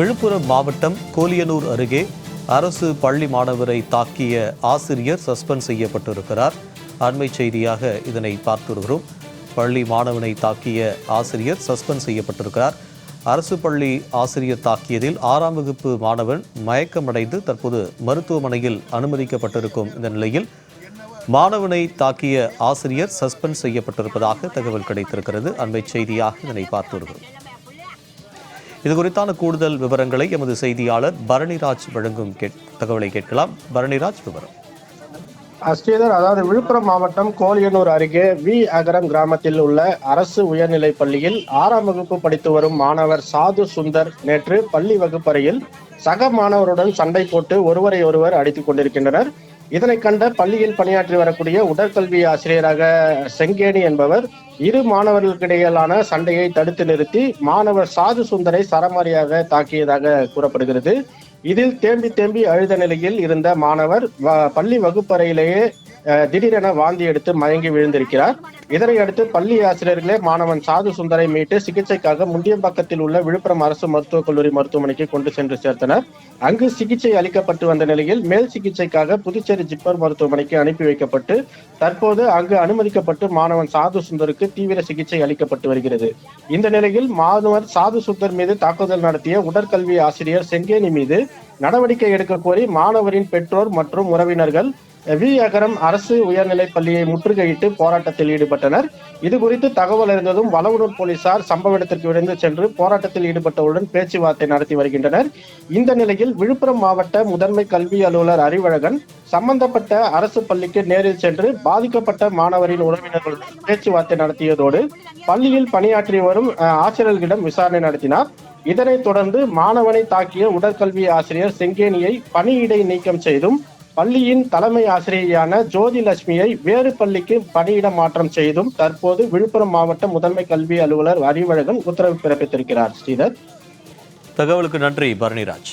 விழுப்புரம் மாவட்டம் கோலியனூர் அருகே அரசு பள்ளி மாணவரை தாக்கிய ஆசிரியர் சஸ்பெண்ட் செய்யப்பட்டிருக்கிறார். அண்மை செய்தியாக இதனை பார்த்து வருகிறோம் பள்ளி மாணவனை தாக்கிய ஆசிரியர் சஸ்பெண்ட் செய்யப்பட்டிருக்கிறார். அரசு பள்ளி ஆசிரியர் தாக்கியதில் ஆறாம் வகுப்பு மாணவன் மயக்கமடைந்து தற்போது மருத்துவமனையில் அனுமதிக்கப்பட்டிருக்கும் இந்த நிலையில் மாணவனை தாக்கிய ஆசிரியர் சஸ்பெண்ட் செய்யப்பட்டிருப்பதாக தகவல் கிடைத்திருக்கிறது. அண்மை செய்தியாக இதனை பார்த்து வருகிறோம் இது குறித்தான கூடுதல் விவரங்களை எமது செய்தியாளர் பரணிராஜ் வழங்கும் கேட்- தகவலை கேட்கலாம். பரணிராஜ் விவரம். ஸ்ரீதர் அதாவது விழுப்புரம் மாவட்டம் கோலியனூர் அருகே வி. அகரம் கிராமத்தில் உள்ள அரசு உயர்நிலைப் பள்ளியில் ஆறாம் வகுப்பு படித்து வரும் மாணவர் சாது சுந்தர் நேற்று பள்ளி வகுப்பறையில் சக மாணவருடன் சண்டை போட்டு ஒருவரை ஒருவர் அடித்துக் கொண்டிருக்கின்றனர். இதனை கண்ட பள்ளியில் பணியாற்றி வரக்கூடிய உடற்கல்வி ஆசிரியராக செங்கேணி என்பவர் இரு மாணவர்களுக்கிடையிலான சண்டையை தடுத்து நிறுத்தி மாணவர் சாது சுந்தரை சரமாரியாக தாக்கியதாக கூறப்படுகிறது. இதில் தேம்பி தேம்பி அழுத நிலையில் இருந்த மாணவர் வ- பள்ளி வகுப்பறையிலேயே திடீரென வாந்தி எடுத்து மயங்கி விழுந்திருக்கிறார். இதனை அடுத்து பள்ளி ஆசிரியர்களே மாணவன் சாது சுந்தரை மீட்டு சிகிச்சைக்காக முண்டியம்பாக்கத்தில் உள்ள விழுப்புரம் அரசு மருத்துவக் கல்லூரி மருத்துவமனைக்கு கொண்டு சென்று சேர்த்தனர். அங்கு சிகிச்சை அளிக்கப்பட்டு வந்த நிலையில் மேல் சிகிச்சைக்காக புதுச்சேரி ஜிப்மர் மருத்துவமனைக்கு அனுப்பி வைக்கப்பட்டு தற்போது அங்கு அனுமதிக்கப்பட்டு மாணவன் சாது சுந்தருக்கு தீவிர சிகிச்சை அளிக்கப்பட்டு வருகிறது. இந்த நிலையில் மாணவர் சாது சுந்தர் மீது தாக்குதல் நடத்திய உடற்கல்வி ஆசிரியர் செங்கேனி மீது நடவடிக்கை எடுக்க கோரி மாணவரின் பெற்றோர் மற்றும் உறவினர்கள் வி அகரம் அரசு உயர்நிலைப் பள்ளியை முற்றுகையிட்டு போராட்டத்தில் ஈடுபட்டனர். இது குறித்து தகவல் அறிந்ததும் வளவனூர் போலீசார் சம்பவ இடத்திற்கு விரைந்து சென்று போராட்டத்தில் ஈடுபட்டவுடன் பேச்சுவார்த்தை நடத்தி வருகின்றனர். இந்த நிலையில் விழுப்புரம் மாவட்ட முதன்மை கல்வி அலுவலர் அறிவழகன் சம்பந்தப்பட்ட அரசு பள்ளிக்கு நேரில் சென்று பாதிக்கப்பட்ட மாணவரின் உறவினர்களுடன் பேச்சுவார்த்தை நடத்தியதோடு பள்ளியில் பணியாற்றி வரும் ஆசிரியர்களிடம் விசாரணை நடத்தினார். இதனைத் தொடர்ந்து மாணவனை தாக்கிய உடற்கல்வி ஆசிரியர் செங்கேனியை பணியிடை நீக்கம் செய்தும் பள்ளியின் தலைமை ஆசிரியையான ஜோதி லட்சுமியை வேறு பள்ளிக்கு பணியிட மாற்றம் செய்தும் தற்போது விழுப்புரம் மாவட்ட முதன்மை கல்வி அலுவலர் அறிவழகன் உத்தரவு பிறப்பித்திருக்கிறார். ஸ்ரீதர். தகவலுக்கு நன்றி பரணிராஜ்.